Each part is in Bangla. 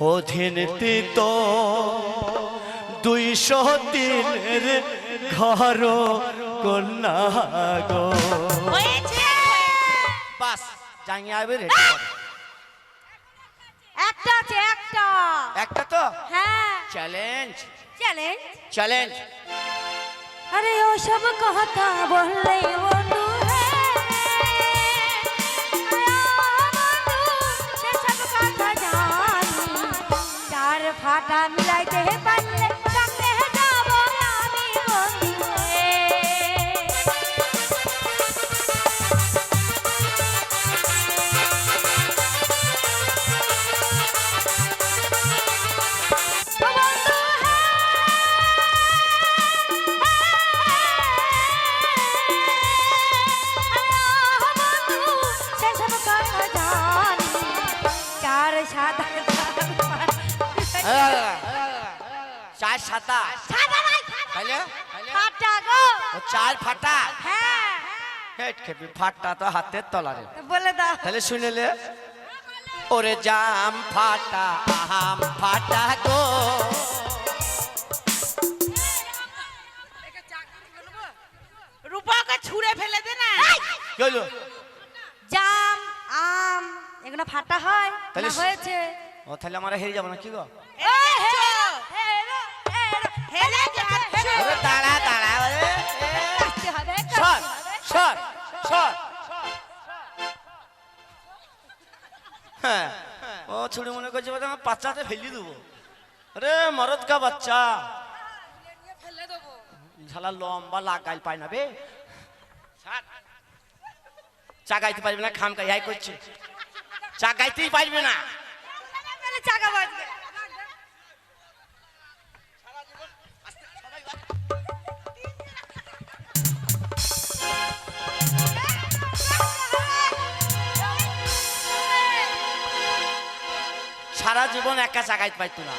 অধীন তো দুইশো দিনের ঘর কন্যা গো। হয়েছে। বাস জাঙ্গি একটা আছে একটা। একটা তো? হ্যাঁ। চ্যালেঞ্জ চ্যালেঞ্জ চ্যালেঞ্জ আরে ও সব কথা বললে বন্ধু হাঁটা মিলাইতে পারলে সামনে সাদা চার সাতা। তাহলে ফাটা গো। চার ফাটা? হ্যাঁ। খেপি ফাটা তো হাতের তলারে। বলে দাও। তাহলে শুনেলে ওরে জাম ফাটা আহাম ফাটা গো। রূপাকে ছুঁড়ে ফেলে দে না। জাম আম এগুলো ফাটা হয় তাহলে হয়েছে। ও তাহলে আমরা হেরে যাব না কি গো? হ্যাঁ। ও ছুড়ি মনে করছে আমার বাচ্চাতে ফেলি দেবো। রে মরদ কা বাচ্চা। ঝালা লম্বা লাগাই পাই না বে। চাগাইতে পারবে না, খাম ইয়াই করছে। চাগাইতেই পারবে না। চাকা সারা জীবন একা চাগাইতে পারতো না।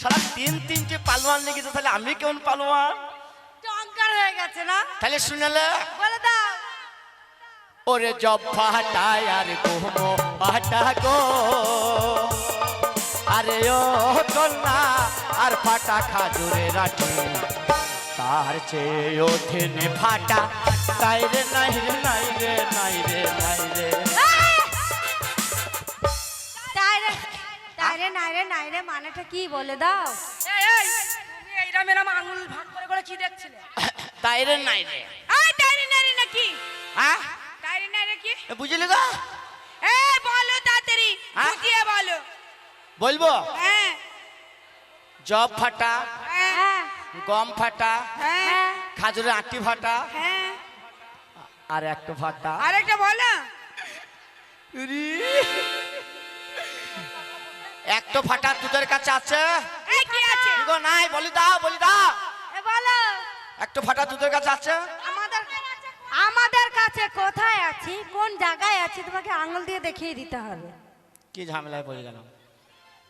সারা তিন তিনটে পালোয়ান লেগেছে তাহলে আমি কেমন পালোয়ান? টঙ্কার হয়ে গেছে না? তাহলে শুনেলে বলে দাও। ওরে জব ফাটায় আর গোমো ফাটা গো। আরে ও কন্যা আর ফাটা খাজুরে রাখি তার চেয়ে ওঠেনে ফাটা। তাই রে নাই রে নাই রে নাই রে নাই রে। নাইরে নাইরে মানেটা কি বলে দাও? তুমি এইরম এরম আঙুল ভাগ করে করে কি দেখছিলে? তাই রে নাই রে। এই ডাইরি নাইরি নাকি? হ্যাঁ? ডাইরি নাইরি কি? এ বুঝলি গো এই বলো তাড়াতাড়ি হ্যাঁ? বুঝিয়ে বলো। বলব? হ্যাঁ। জব ফাটা হ্যাঁ। হ্যাঁ গম ফাটা হ্যাঁ। হ্যাঁ খাজুরের আটি ফাটা হ্যাঁ। আর একটা ফাটা। আরেকটা বলো। ইরি। একটা ফাটা তোদের কাছে আছে। এই কি আছে? কি গো নাই বলি দাও বলি দাও। এ বলো। একটা ফাটা তোদের কাছে আছে। আমাদের আমাদের কাছে কোথায় আছি? কোন জায়গায় আছি? তোমাকে আঙুল দিয়ে দেখিয়ে দিতে হবে। কি ঝামেলায় পড়ে গেল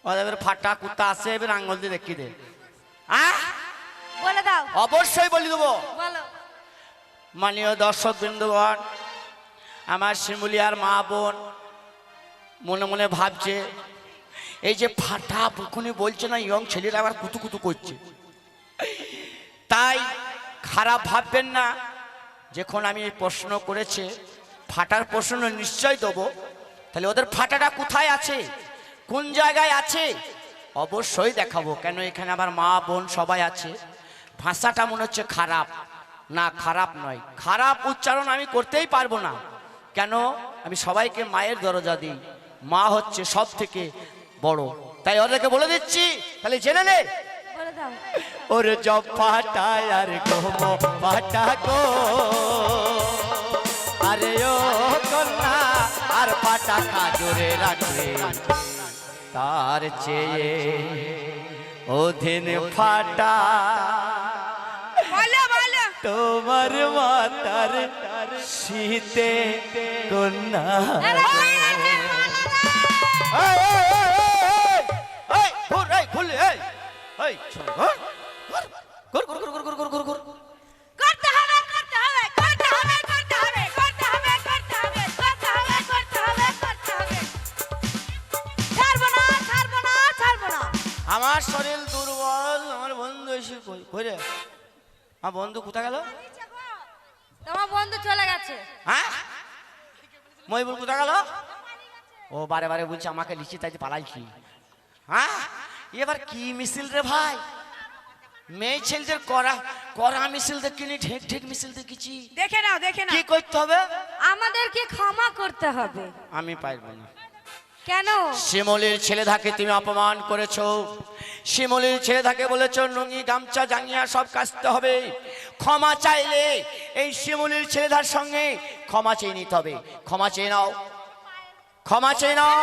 ওদের এবার ফাটা কুত্তা আছে এবার আঙ্গুল দিয়ে দেখিয়ে দে। বলে দাও। অবশ্যই বলি দেবো। বলো। মানীয় দর্শক বৃন্দগণ আমার শিমুলিয়ার মা বোন মনে মনে ভাবছে এই যে ফাটা বুকুনি বলছে না, ইয়ং ছেলেরা আবার কুতু কুতু করছে। তাই খারাপ ভাববেন না, যখন আমি এই প্রশ্ন করেছে, ফাটার প্রশ্ন নিশ্চয় দেবো। তাহলে ওদের ফাটাটা কোথায় আছে? কোন জায়গায় আছে? অবশ্যই দেখাবো, কেন এখানে আমার মা, বোন সবাই আছে। ভাষাটা মনে হচ্ছে খারাপ। না, খারাপ নয়। খারাপ উচ্চারণ আমি করতেই পারব না। কেন? আমি সবাইকে মায়ের দরজা দিই। মা হচ্ছে সব থেকে বড়। তাই ওদেরকে বলে দিচ্ছি তাহলে জেনে নে। ওর জব পাটায় আর গোমো পাটা গো। আরে ও কন্যা আর পাটা খাজুরে রাখে তার চেয়ে অধীন ফাটা। তোমার মাতার শীতে কন্যা। কই রে আমার বন্ধু কোথায় গেল? তোমার বন্ধু চলে গেছে। হ্যাঁ? মহিবুল কোথায় গেল? ও বারে বারে বলছে আমাকে লিচি তাই পালাইছি। হ্যাঁ? এবার কি মিছিল রে ভাই? মেয়ে ছেলেদের করা করা মিছিল দেখিনি ঢেক ঢেক মিছিল দেখেছি। দেখে নাও দেখে নাও। কি করতে হবে? আমাদেরকে ক্ষমা করতে হবে। আমি পারব না। কেন? শিমলির ছেলেধাকে তুমি অপমান করেছ। শিমলির ছেলে থাকে বলেছ নুঙ্গি গামছা জাঙ্গিয়া সব কাচতে হবে। ক্ষমা চাইলে এই শিমলির ছেলেধার সঙ্গে ক্ষমা চেয়ে নিতে হবে। ক্ষমা চেয়ে নাও। ক্ষমা চেয়ে নাও।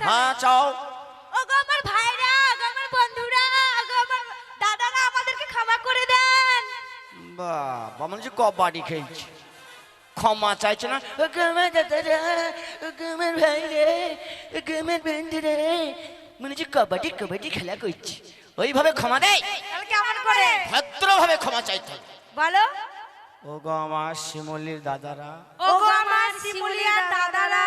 তো? হ্যাঁ চাও। ওগো আমার ভাইরা ওগো আমার বন্ধুরা ওগো আমার দাদারা আমাদেরকে ক্ষমা করে দেন। বাবা মনে কবাডি খেলছে। ক্ষমা চাইছে না? ও গমের ও ভাই রে ও গমের বন্ধু রে মনে হচ্ছে কবাডি কবাডি খেলা করছি ওইভাবে ক্ষমা দেয় তাহলে কেমন করে ভদ্রভাবে ক্ষমা চাইতে হবে বলো ও গো আমার শিমলির দাদারা ও গো আমার শিমুলিয়ার দাদারা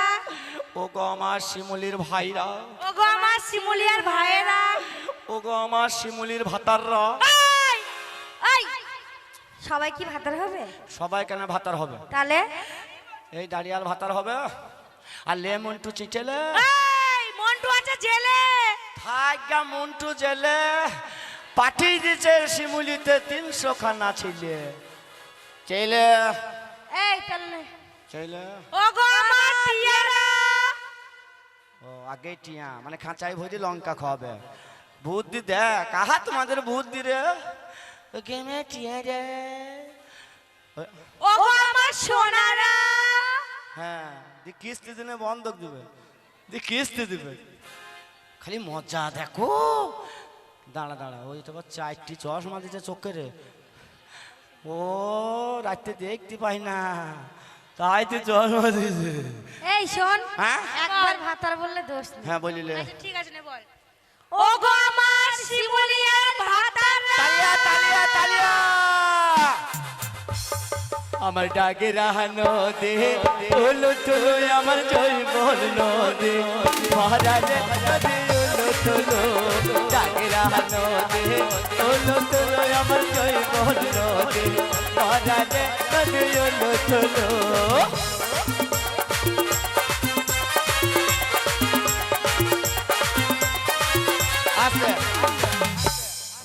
ও গো আমার শিমলির ভাইরা ওগো আমার শিমুলিয়ার ভাইয়েরা ও গো আমার শিমলির ভাতাররা এই এই সবাই কি ভাতার হবে সবাই কেন ভাতার হবে তাহলে এই দাঁড়িয়াল ভাতার হবে আর লে মন্টু চিটেলে এই মন্টু আছে জেলে। থাকা মন্টু জেলে পাঠিয়ে দিয়েছে শিমুলিতে তিনশো খানা ছিলে। চেলে এই চেলে ওগো আমার টিয়ারা। ও আগে টিয়া মানে খাঁচাই ভরি লঙ্কা খাওয়াবে। বুদ্ধি দেখ কাহা তোমাদের বুদ্ধি রে। গেমে টিয়া রে ও- আমার সোনারা। হ্যাঁ দি কিস্তি দিনে বন্ধক দিবে। দি কিস্তি দিবে। খালি মজা দেখো। দাঁড়া দাঁড়া ওই তো আবার চারটি চশমা দিচ্ছে চোখে রে ও রাত্রে দেখতে পাই না। তাই তো চশমা দিছে এই শোন হ্যাঁ? একবার ভাতার বললে দোষ হ্যাঁ বলিলে। ঠিক আছে নে বল। ওগো আমার আমার ডাকে রাহানো দে তোলো তোলো আমার জয় বলল দে মহারাজে, ওলো তোলো, ডাকে রাহানো দে তোলো তোলো আমার জয় বলল দে মহারাজে, ওলো তোলো।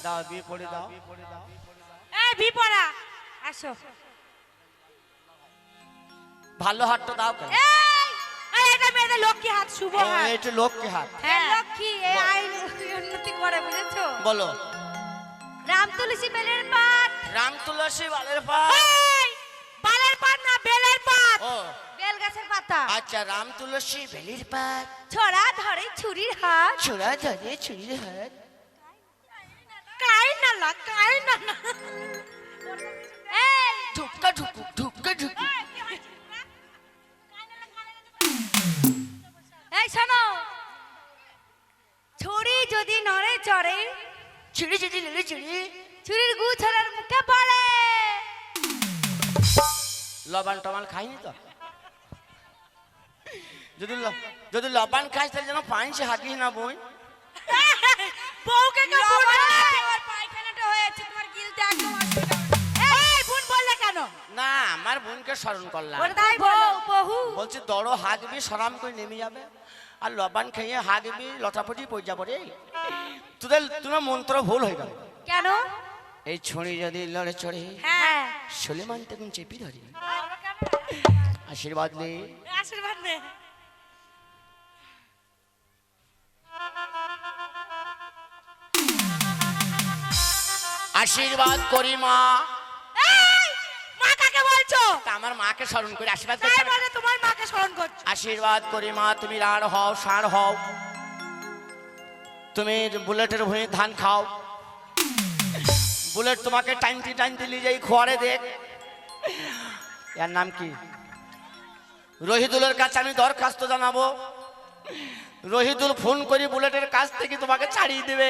দাও দিয়ে পড়ে দাও। এই বিপরা আসো। ভালো হাতটা দাও কেন? এই এই এটা মেয়েদের লক্ষ্মী হাত শুভ হাত। এটা লোককে হাত। হ্যাঁ লক্ষ্মী এই আইন উন্নতি করে বুঝেছ? বলো। রাম তুলসী বেলের পাত। রাম তুলসী বালের পাত। এই বালের পাত না বেলের পাত। ও। বেল গাছের পাতা। আচ্ছা রাম তুলসী বেলির পাত। ছড়া ধরে ছুরির হাত। ছোড়া ধরে ছুরির হাত। কাই না লা কাই না না এই ঢুকা ঢুকু ঢুকা ঢুকু। এই শোনো। ছুরি যদি নড়ে চড়ে ছিড়ি ছিড়ি লিড়ি ছিড়ি। ছুরির গু ছড়ার মুখে পড়ে। লবণ টমান খাইনি তো? যদি যদি লবণ খাইস তাহলে যেন পাইছে হাঁকিস না বই। বউকে কে না আমার বোনকে স্মরণ করলাম। বলছি দড়ো হাঁকবি সরাম করে নেমে যাবে। আর লবণ খেয়ে হাঁকবি লটাপটি পড়ে যাব রে। তোদের তোমার মন্ত্র ভুল হয়ে গেল। কেন? এই ছড়ি যদি লড়ে চড়ে হ্যাঁ। সলেমান তখন চেপি ধরে। আশীর্বাদ নে। আশীর্বাদ নে। আশীর্বাদ করি মা। তা আমার মাকে স্মরণ করে আশীর্বাদ তোমার মাকে স্মরণ করছ। আশীর্বাদ করি মা তুমি রাড় হও ষাঁড় হও। তুমি বুলেটের ভুঁয়ে ধান খাও। বুলেট তোমাকে নিয়ে যাই খোয়ারে দেখ। এর নাম কি? রহিদুলের কাছে আমি দরখাস্ত জানাব। রহিদুল ফোন করি বুলেটের কাছ থেকে তোমাকে ছাড়িয়ে দেবে।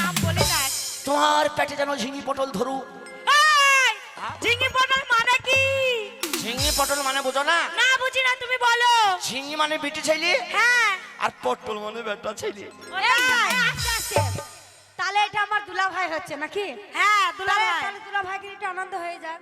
নাম বলে তোমার পেটে যেন ঝিঙি পটল ধরু পটল মানে কি? ঝিঙ্গি পটল মানে বুঝো না? না বুঝি না তুমি বলো। ঝিঙ্গি মানে বিটি ছেলে? হ্যাঁ। আর পটল মানে বেটা ছেলে। তাহলে এটা আমার দুলা ভাই হচ্ছে নাকি? হ্যাঁ দুলা ভাই তাহলে দুলা একটু আনন্দ হয়ে যায়।